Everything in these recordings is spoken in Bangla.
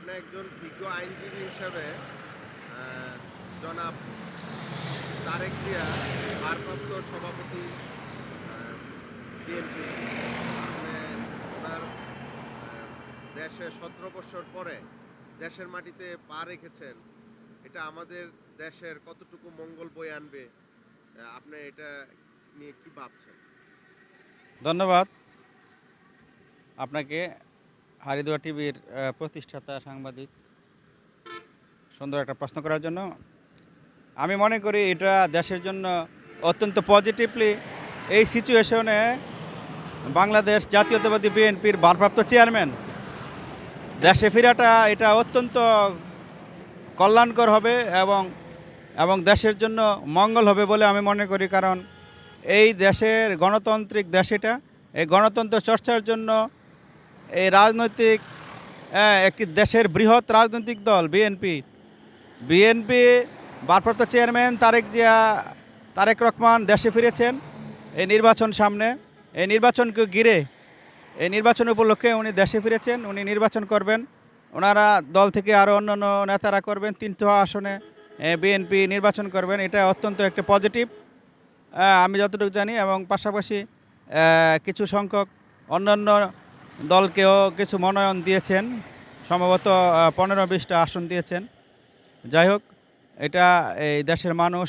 আপনি একজন বিজ্ঞ আইনজীবী হিসাবে জনাব তারেক জিয়া, ভারপ্রাপ্ত সভাপতি বিএনপি ওনার দেশে সতেরো বছর পরে দেশের মাটিতে পা রেখেছেন, এটা আমাদের দেশের কতটুকু মঙ্গল বয়ে আনবে আপনি এটা নিয়ে কি ভাবছেন? ধন্যবাদ। আপনাকে হারিদুয়া টিভির প্রতিষ্ঠাতা, সাংবাদিক, সুন্দর একটা প্রশ্ন করার জন্য। আমি মনে করি এটা দেশের জন্য অত্যন্ত পজিটিভলি এই সিচুয়েশনে বাংলাদেশ জাতীয়তাবাদী বিএনপির ভারপ্রাপ্ত চেয়ারম্যান দেশে ফেরাটা এটা অত্যন্ত কল্যাণকর হবে এবং এবং দেশের জন্য মঙ্গল হবে বলে আমি মনে করি। কারণ এই দেশের গণতান্ত্রিক দেশ এটা, এই গণতন্ত্র চর্চার জন্য এই রাজনৈতিক আহ, একটি দেশের বৃহৎ রাজনৈতিক দল বিএনপি। বিএনপি ভারপ্রাপ্ত চেয়ারম্যান তারেক জিয়া তারেক রহমান দেশে ফিরেছেন এই নির্বাচন সামনে। এই নির্বাচনকে ঘিরে এই নির্বাচন উপলক্ষে উনি দেশে ফিরেছেন উনি নির্বাচন করবেন। ওনারা দল থেকে আরও অন্যান্য নেতারা করবেন তিনটি আসনে বিএনপি নির্বাচন করবেন। এটা অত্যন্ত একটা পজিটিভ আমি যতটুকু জানি এবং পাশাপাশি কিছু সংখ্যক অন্যান্য দলকেও কিছু মনোনয়ন দিয়েছেন। সম্ভবত পনেরো বিশটা আসন দিয়েছেন। যাই হোক, এটা এই দেশের মানুষ,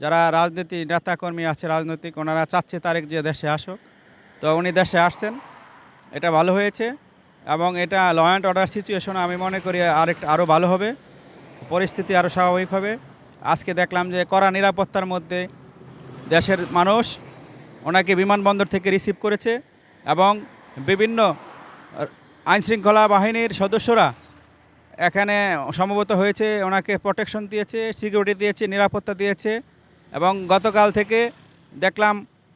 যারা রাজনীতি নেতাকর্মী আছে, রাজনৈতিক, ওনারা চাচ্ছে তারেক যে দেশে আসুক। তো উনি দেশে আসছেন, এটা ভালো হয়েছে এবং এটা ল অ্যান্ড অর্ডার সিচুয়েশন আমি মনে করি আরেকটা আরও ভালো হবে। পরিস্থিতি আরও স্বাভাবিক হবে। আজকে দেখলাম যে কড়া নিরাপত্তার মধ্যে দেশের মানুষ ওনাকে বিমানবন্দর থেকে রিসিভ করেছে এবং বিভিন্ন আইনশৃঙ্খলা বাহিনীর সদস্যরা এখানে সম্ভবত হয়েছে, ওনাকে প্রোটেকশন দিয়েছে সিকিউরিটি দিয়েছে, নিরাপত্তা দিয়েছে এবং গতকাল থেকে দেখলাম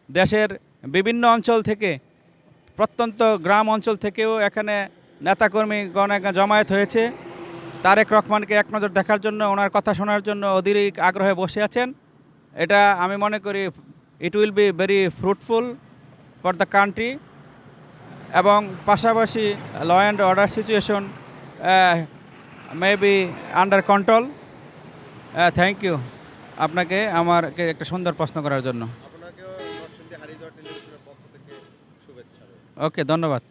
দেশের বিভিন্ন অঞ্চল থেকে, প্রত্যন্ত গ্রাম অঞ্চল থেকেও এখানে নেতাকর্মীগণ জমায়েত হয়েছে। তারেক রহমানকে এক নজর দেখার জন্য, ওনার কথা শোনার জন্য অধীরিক আগ্রহে বসে আছেন। এটা আমি মনে করি it will be very fruitful for the country এবং পাশাপাশি law and order situation may be under control thank you আপনাকে আমার একটা সুন্দর প্রশ্ন করার জন্য। ওকে ধন্যবাদ।